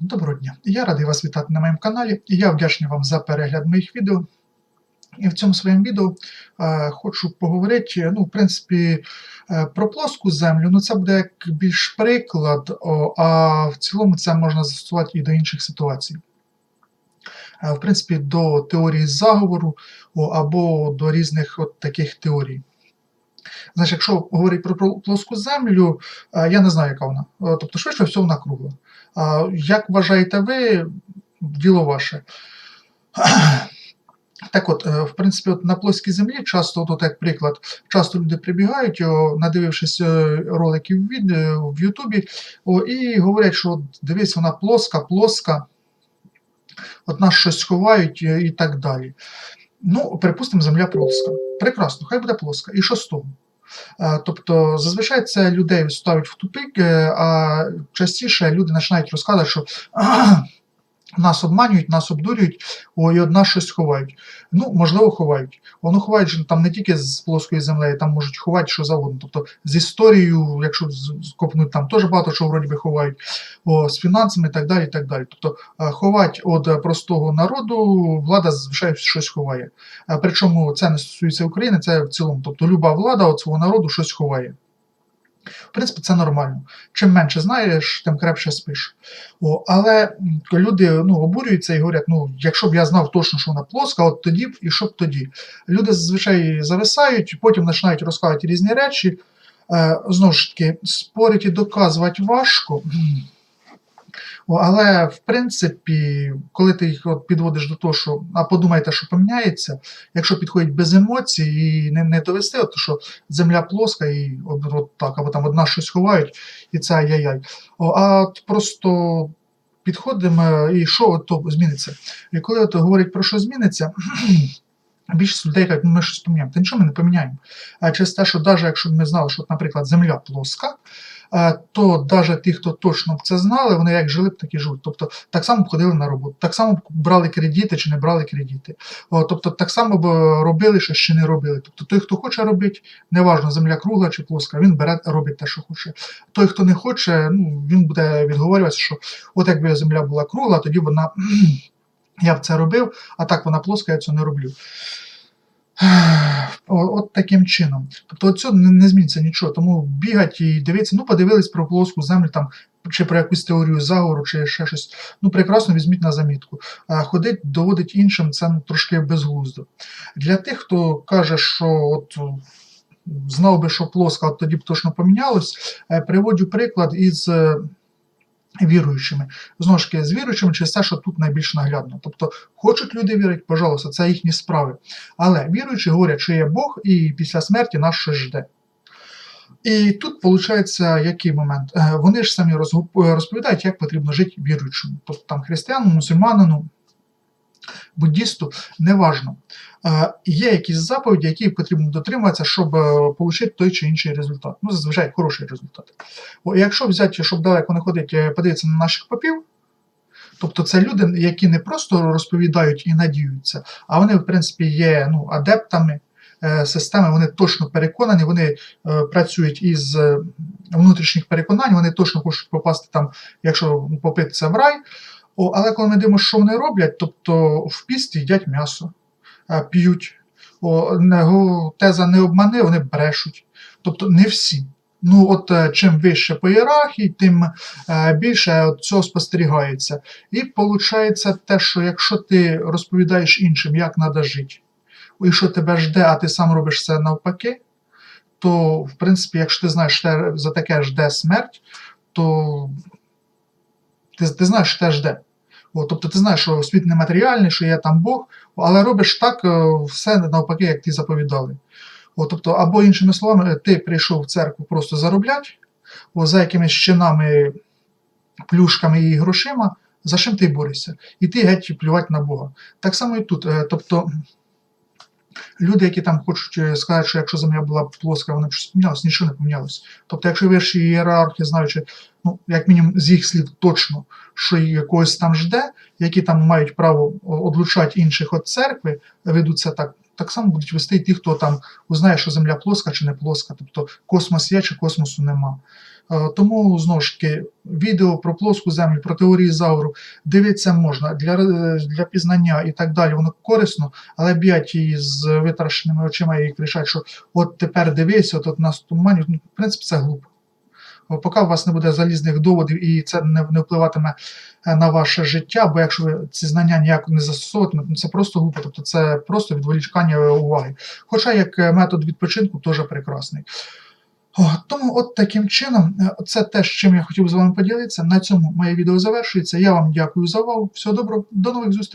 Доброго дня! Я радий вас вітати на моєму каналі. Я вдячний вам за перегляд моїх відео. І в цьому своєму відео е, хочу поговорити, ну, в принципі, е, про плоску землю. Ну, це буде як більш приклад, о, а в цілому це можна застосувати і до інших ситуацій. Е, в принципі, до теорії заговору о, або до різних от таких теорій. Значить, якщо говорити про плоску землю, е, я не знаю, яка вона. Е, Тобто, швидше всього, вона кругла. Як вважаєте ви, діло ваше. Так от, е, в принципі, от на плоскій землі часто, от, як приклад, часто люди прибігають, надивившись е, в Ютубі, і говорять, що дивись, вона плоска, плоска, от нас щось ховають і так далі. Ну, припустимо, земля плоска. Прекрасно, хай буде плоска. І що з того? Е, Тобто, зазвичай це людей ставить в тупик, е, а частіше люди починають розказувати, що «Ага, нас обманюють, нас обдурюють, і од нас щось ховають. Ну, можливо, ховають. Воно ховають же там не тільки з плоскої землі, там можуть ховати що завгодно. Тобто з історією, якщо скопнуть, там теж багато що вроді би ховають, о, з фінансами і так далі. і так далі. Тобто е, ховати від простого народу влада звичайно щось ховає. Е, Причому це не стосується України, це в цілому. Тобто люба влада від свого народу щось ховає. В принципі, це нормально. Чим менше знаєш, тим крепше спиш. О, але люди ну, обурюються і говорять: ну, якщо б я знав точно, що вона плоска, от тоді б і що б тоді. Люди зазвичай зависають, потім починають розказувати різні речі. Е, знову ж таки, спорити і доказувати важко. Але в принципі, коли ти їх от підводиш до того, що а подумайте, що поміняється, якщо підходять без емоцій і не, не довести, от, що земля плоска і от, от так, або там одна щось ховають, і це ай-яй-яй. А от просто підходимо і що от то зміниться. І коли от говорять про що зміниться, більшість людей ну ми щось поміняємо. Та нічого ми не поміняємо. Через те, що навіть якщо б ми знали, що, наприклад, земля плоска, то навіть ті, хто точно б це знали, вони як жили б, так і живуть. Тобто так само б ходили на роботу, так само б брали кредити чи не брали кредити. Тобто так само б робили щось чи не робили. Тобто той, хто хоче робити, неважно, земля кругла чи плоска, він бере, робить те, що хоче. Той, хто не хоче, ну, він буде відговорюватися, що от якби земля була кругла, тоді вона. Я б це робив, а так вона плоска, я цього не роблю. От таким чином. Тобто цього не, зміниться нічого. Тому бігать і дивитися, ну подивились про плоску землю там, чи про якусь теорію заговору, чи ще щось. Ну прекрасно візьміть на замітку. А ходить, доводить іншим, це ну, трошки безглуздо. Для тих, хто каже, що от знав би, що плоска, от тоді б точно помінялось, е, приводжу приклад із. Віруючими. Знову ж таки, з віруючими через те, що тут найбільш наглядно. Тобто, хочуть люди вірити, пожалуйста, це їхні справи. Але віруючі говорять, що є Бог, і після смерті нас щось жде. І тут виходить, який момент? Е, Вони ж самі розповідають, як потрібно жити віруючому. Тобто там християнину, мусульманину, буддісту, неважно. Е, Є якісь заповіді, які потрібно дотримуватися, щоб е, отримати той чи інший результат. Ну, зазвичай хороший результат. Якщо взяти, щоб далеко не ходити, е, подивитися на наших попів, тобто це люди, які не просто розповідають і надіються, а вони, в принципі, є ну, адептами системи, вони точно переконані, вони працюють із внутрішніх переконань, вони точно хочуть попасти там, якщо попитися в рай. О, але коли ми дивимося, що вони роблять, тобто в пісті їдять м'ясо, е, п'ють. О, теза не обмани, вони брешуть. Тобто не всі. Ну, от е, чим вище по ієрархії, тим е, більше цього спостерігається. І виходить те, що якщо ти розповідаєш іншим, як треба жити, і що тебе жде, а ти сам робиш це навпаки, то, в принципі, якщо ти знаєш, що за таке жде смерть, то ти, ти знаєш, що те жде. О, тобто ти знаєш, що світ нематеріальний, що є там Бог, але робиш так е, все навпаки, як ти заповідали. О, тобто, або іншими словами, ти прийшов в церкву просто заробляти, о, за якимись чинами, плюшками і грошима, за чим ти борешся? І ти геть плювати на Бога. Так само і тут. Е, Тобто, люди, які там хочуть е, сказати, що якщо земля була плоска, вона б щось помінялось, нічого не помінялось. Тобто, якщо вищі ієрархи, знаючи, ну, як мінімум з їх слів точно, що їх когось там жде, які там мають право одлучати інших від церкви, ведуться так. Так само будуть вести і ті, хто там узнає, що земля плоска чи не плоска, тобто космос є чи космосу нема. Е, Тому знову ж таки відео про плоску землю, про теорії заговору дивитися можна для, е, для пізнання і так далі. Воно корисно, але б'ять її з витрашеними очима і кричать, що от тепер дивись, от, от нас туманять. Ну, в принципі, це глупо. Поки у вас не буде залізних доводів і це не, не впливатиме е, на ваше життя, бо якщо ви ці знання ніяк не застосовуватимете, ну це просто глупо, тобто це просто відволікання уваги. Хоча як метод відпочинку теж прекрасний. Тому от таким чином, е, це те, чим я хотів з вами поділитися. На цьому моє відео завершується. Я вам дякую за увагу. Всього доброго, до нових зустрічей.